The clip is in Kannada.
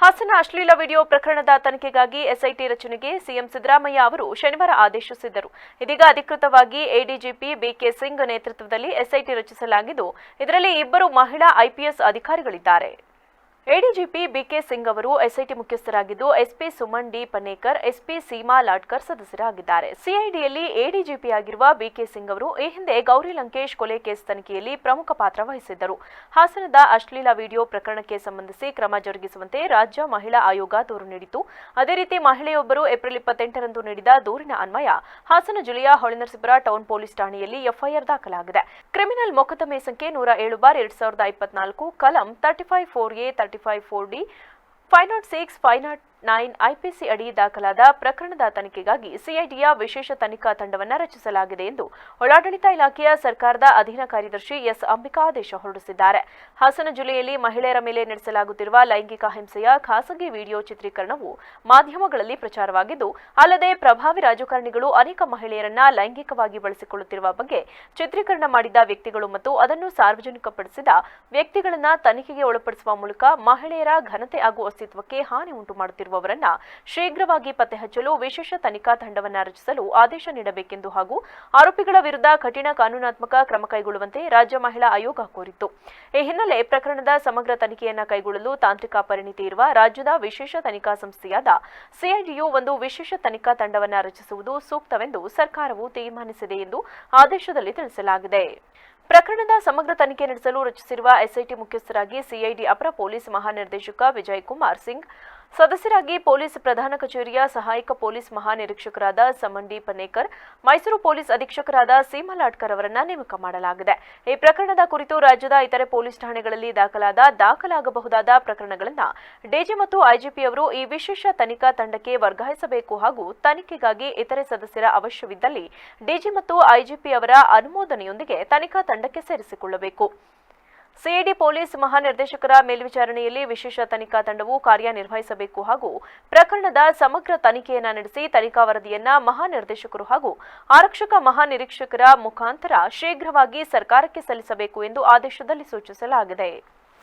ಹಾಸನ ಅಶ್ಲೀಲ ವಿಡಿಯೋ ಪ್ರಕರಣದ ತನಿಖೆಗಾಗಿ ಎಸ್ಐಟಿ ರಚನೆಗೆ ಸಿಎಂ ಸಿದ್ದರಾಮಯ್ಯ ಅವರು ಶನಿವಾರ ಆದೇಶಿಸಿದ್ದರು. ಇದೀಗ ಅಧಿಕೃತವಾಗಿ ಎಡಿಜಿಪಿ ಬಿಕೆ ಸಿಂಗ್ ನೇತೃತ್ವದಲ್ಲಿ ಎಸ್ಐಟಿ ರಚಿಸಲಾಗಿದ್ದು, ಇದರಲ್ಲಿ ಇಬ್ಬರು ಮಹಿಳಾ ಐಪಿಎಸ್ ಅಧಿಕಾರಿಗಳಿದ್ದಾರೆ. ಎಡಿಜಿಪಿ ಬಿಕೆ ಸಿಂಗ್ ಅವರು SIT ಮುಖ್ಯಸ್ಥರಾಗಿದ್ದು, SP Suman D Panekar, SP Seema Ladkar ಸದಸ್ಯರಾಗಿದ್ದಾರೆ. ಸಿಐಡಿಯಲ್ಲಿ ಎಡಿಜಿಪಿ ಆಗಿರುವ ಬಿಕೆ ಸಿಂಗ್ ಅವರು ಈ ಹಿಂದೆ ಗೌರಿ ಲಂಕೇಶ್ ಕೊಲೆ ಕೇಸ್ ತನಿಖೆಯಲ್ಲಿ ಪ್ರಮುಖ ಪಾತ್ರ ವಹಿಸಿದ್ದರು. ಹಾಸನದ ಅಶ್ಲೀಲ ವಿಡಿಯೋ ಪ್ರಕರಣಕ್ಕೆ ಸಂಬಂಧಿಸಿ ಕ್ರಮ ಜರುಗಿಸುವಂತೆ ರಾಜ್ಯ ಮಹಿಳಾ ಆಯೋಗ ದೂರು ನೀಡಿತು ಅದೇ ರೀತಿ ಮಹಿಳೆಯೊಬ್ಬರು ಏಪ್ರಿಲ್ ಇಪ್ಪತ್ತೆಂಟರಂದು ನೀಡಿದ ದೂರಿನ ಅನ್ವಯ ಹಾಸನ ಜಿಲ್ಲೆಯ ಹೊಳೆನರಸೀಪುರ ಟೌನ್ ಪೊಲೀಸ್ ಠಾಣೆಯಲ್ಲಿ ಎಫ್ಐಆರ್ ದಾಖಲಾಗಿದೆ. ಕ್ರಿಮಿನಲ್ ಮೊಕದ್ದಮೆ ಸಂಖ್ಯೆ ನೂರ ಏಳು ಬಾರ್ ಎರಡ್ ಸಾವಿರದ ಇಪ್ಪತ್ನಾಲ್ಕು, ಕಲಂ thirty five four A thirty 454D, 506, 509, nine IPC ಅಡಿ ದಾಖಲಾದ ಪ್ರಕರಣದ ತನಿಖೆಗಾಗಿ ಸಿಐಡಿಯ ವಿಶೇಷ ತನಿಖಾ ತಂಡವನ್ನು ರಚಿಸಲಾಗಿದೆ ಎಂದು ಒಳಾಡಳಿತ ಇಲಾಖೆಯ ಸರ್ಕಾರದ ಅಧೀನ ಕಾರ್ಯದರ್ಶಿ ಎಸ್ ಅಂಬಿಕಾ ಆದೇಶ ಹೊರಡಿಸಿದ್ದಾರೆ. ಹಾಸನ ಜಿಲ್ಲೆಯಲ್ಲಿ ಮಹಿಳೆಯರ ಮೇಲೆ ನಡೆಸಲಾಗುತ್ತಿರುವ ಲೈಂಗಿಕ ಹಿಂಸೆಯ ಖಾಸಗಿ ವಿಡಿಯೋ ಚಿತ್ರೀಕರಣವು ಮಾಧ್ಯಮಗಳಲ್ಲಿ ಪ್ರಚಾರವಾಗಿದ್ದು, ಅಲ್ಲದೆ ಪ್ರಭಾವಿ ರಾಜಕಾರಣಿಗಳು ಅನೇಕ ಮಹಿಳೆಯರನ್ನ ಲೈಂಗಿಕವಾಗಿ ಬಳಸಿಕೊಳ್ಳುತ್ತಿರುವ ಬಗ್ಗೆ ಚಿತ್ರೀಕರಣ ಮಾಡಿದ ವ್ಯಕ್ತಿಗಳು ಮತ್ತು ಅದನ್ನು ಸಾರ್ವಜನಿಕಪಡಿಸಿದ ವ್ಯಕ್ತಿಗಳನ್ನ ತನಿಖೆಗೆ ಒಳಪಡಿಸುವ ಮೂಲಕ ಮಹಿಳೆಯರ ಘನತೆ ಹಾಗೂ ಅಸ್ತಿತ್ವಕ್ಕೆ ಹಾನಿ ಉಂಟು ಮಾಡುತ್ತಿರುವವರನ್ನ ಶೀಘ್ರವಾಗಿ ಪತ್ತೆ ಹಚ್ಚಲು ವಿಶೇಷ ತನಿಖಾ ತಂಡವನ್ನ ರಚಿಸಲು ಆದೇಶ ನೀಡಬೇಕೆಂದು ಹಾಗೂ ಆರೋಪಿಗಳ ವಿರುದ್ಧ ಕಠಿಣ ಕಾನೂನಾತ್ಮಕ ಕ್ರಮ ಕೈಗೊಳ್ಳುವಂತೆ ರಾಜ್ಯ ಮಹಿಳಾ ಆಯೋಗ ಕೋರಿತ್ತು. ಈ ಹಿನ್ನೆಲೆ ಪ್ರಕರಣದ ಸಮಗ್ರ ತನಿಖೆಯನ್ನ ಕೈಗೊಳ್ಳಲು ತಾಂತ್ರಿಕ ಪರಿಣಿತಿ ಇರುವ ರಾಜ್ಯದ ವಿಶೇಷ ತನಿಖಾ ಸಂಸ್ಥೆಯಾದ ಸಿಐಡಿಯು ಒಂದು ವಿಶೇಷ ತನಿಖಾ ತಂಡವನ್ನ ರಚಿಸುವುದು ಸೂಕ್ತವೆಂದು ಸರ್ಕಾರವು ತೀರ್ಮಾನಿಸಿದೆ ಎಂದು ಆದೇಶದಲ್ಲಿ ತಿಳಿಸಲಾಗಿದೆ. ಪ್ರಕರಣದ ಸಮಗ್ರ ತನಿಖೆ ನಡೆಸಲು ರಚಿಸಿರುವ ಎಸ್ಐಟಿ ಮುಖ್ಯಸ್ಥರಾಗಿ ಸಿಐಡಿ ಅಪರ ಪೊಲೀಸ್ ಮಹಾನಿರ್ದೇಶಕ ವಿಜಯ್ ಕುಮಾರ್ ಸಿಂಗ್ ಸದಸ್ಯರಾಗಿ ಪೊಲೀಸ್ ಪ್ರಧಾನ ಕಚೇರಿಯ ಸಹಾಯಕ ಪೊಲೀಸ್ ಮಹಾನಿರೀಕ್ಷಕರಾದ ಸಮಂಡಿ ಪನೇಕರ್, ಮೈಸೂರು ಪೊಲೀಸ್ ಅಧೀಕ್ಷಕರಾದ ಸೀಮಾ ಲಾಡ್ಕರ್ ಅವರನ್ನ ನೇಮಕ ಮಾಡಲಾಗಿದೆ. ಈ ಪ್ರಕರಣದ ಕುರಿತು ರಾಜ್ಯದ ಇತರೆ ಪೊಲೀಸ್ ಠಾಣೆಗಳಲ್ಲಿ ದಾಖಲಾದ ದಾಖಲಾಗಬಹುದಾದ ಪ್ರಕರಣಗಳನ್ನು ಡಿಜಿ ಮತ್ತು ಐಜಿಪಿಯವರು ಈ ವಿಶೇಷ ತನಿಖಾ ತಂಡಕ್ಕೆ ವರ್ಗಾಯಿಸಬೇಕು ಹಾಗೂ ತನಿಖೆಗಾಗಿ ಇತರೆ ಸದಸ್ಯರ ಅವಶ್ಯವಿದ್ದಲ್ಲಿ ಡಿಜಿ ಮತ್ತು ಐಜಿಪಿ ಅವರ ಅನುಮೋದನೆಯೊಂದಿಗೆ ತನಿಖಾ ತಂಡಕ್ಕೆ ಸೇರಿಸಿಕೊಳ್ಳಬೇಕು. ಸಿಐಡಿ ಪೊಲೀಸ್ ಮಹಾನಿರ್ದೇಶಕರ ಮೇಲ್ವಿಚಾರಣೆಯಲ್ಲಿ ವಿಶೇಷ ತನಿಖಾ ತಂಡವು ಕಾರ್ಯನಿರ್ವಹಿಸಬೇಕು ಹಾಗೂ ಪ್ರಕರಣದ ಸಮಗ್ರ ತನಿಖೆಯನ್ನ ನಡೆಸಿ ತನಿಖಾ ವರದಿಯನ್ನು ಮಹಾನಿರ್ದೇಶಕರು ಹಾಗೂ ಆರಕ್ಷಕ ಮಹಾನಿರೀಕ್ಷಕರ ಮುಖಾಂತರ ಶೀಘ್ರವಾಗಿ ಸರ್ಕಾರಕ್ಕೆ ಸಲ್ಲಿಸಬೇಕು ಎಂದು ಆದೇಶದಲ್ಲಿ ಸೂಚಿಸಲಾಗಿದೆ.